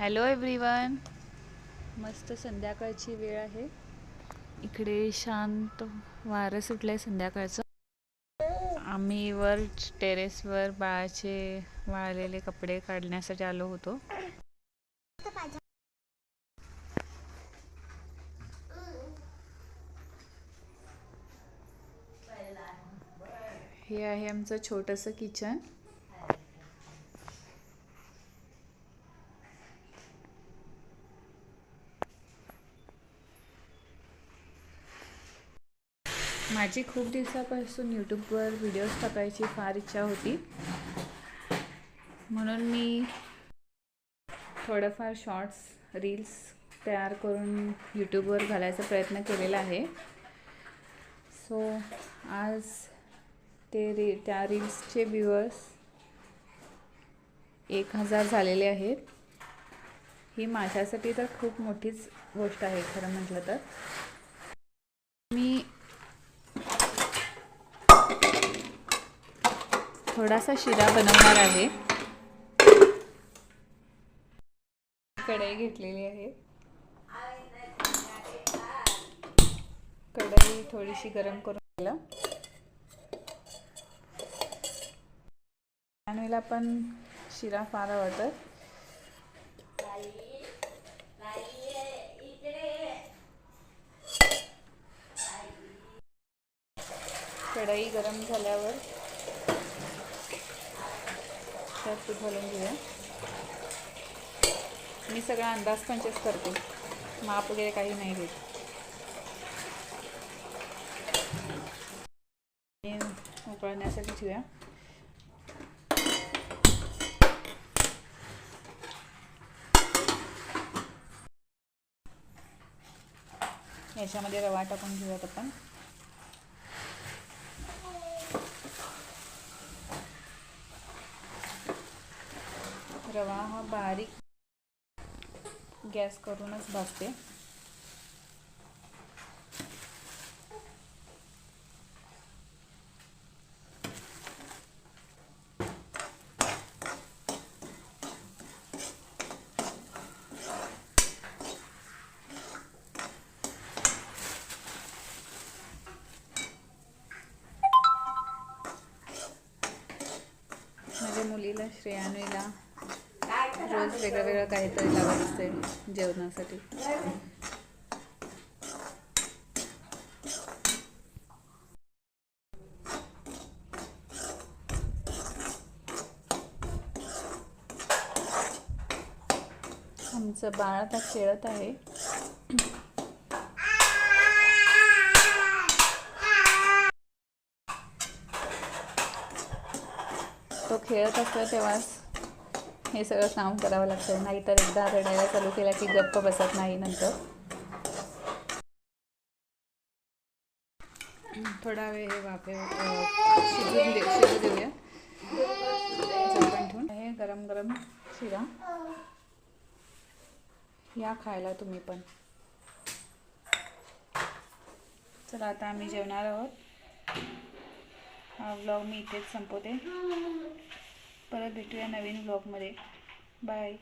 Hello everyone मस्त संध्याकाळची वेळ आहे. इकडे शांत वारं सुटलं आहे संध्याकाळचं. आम्ही वर टेरेसवर बाळाचे वाळलेले कपडे काढण्यासाठी आलो होतो. हे आहे आमचं छोटंसं किचन माझी खूप दिवसापासून यूट्यूबवर व्हिडिओज टाकायची फार इच्छा होती. म्हणून मी थोडंफार शॉर्ट्स रील्स तयार करून यूट्यूबवर घालायचा प्रयत्न केलेला आहे. सो आज ते री त्या रील्सचे व्ह्यूअर्स एक हजार झालेले आहेत. ही माझ्यासाठी तर खूप मोठीच गोष्ट आहे खरं म्हटलं तर. मी थोडासा शिरा बनवणार आहे. कढई घेतलेली आहे. कढई थोडीशी गरम करून घ्यायला पण शिरा फार आवडतात कढई गरम झाल्यावर त्यात तूप घालून घेऊया मी सगळा अंदाज पंचेस करते. माप वगैरे काही नाही घेत उकळण्यासाठी ठेवूया. याच्यामध्ये रवा टाकून घेऊयात आपण. रवा हा बारीक गॅस करूनच भाजते. माझ्या मुलीला श्रेयानुईला रोज वेगळं वेगळं काहीतरी लागत असते जेवणासाठी. आमचं बाळ आता खेळत आहे. तो खेळत असतो तेव्हाच हे सगळं काम करावं लागतं नाहीतर एकदा रडायला चालू केला की गप्प बसत नाही नंतर. थोडा वेळ हे वाफे शिजून दे शिजू देऊया. झाकण ठेवून. हे गरम गरम शिरा. या खायला तुम्ही पण. चला आता आम्ही जेवणार आहोत. हा व्लॉग मी इथेच संपवते. परत भेटूया नवीन ब्लॉगमध्ये बाय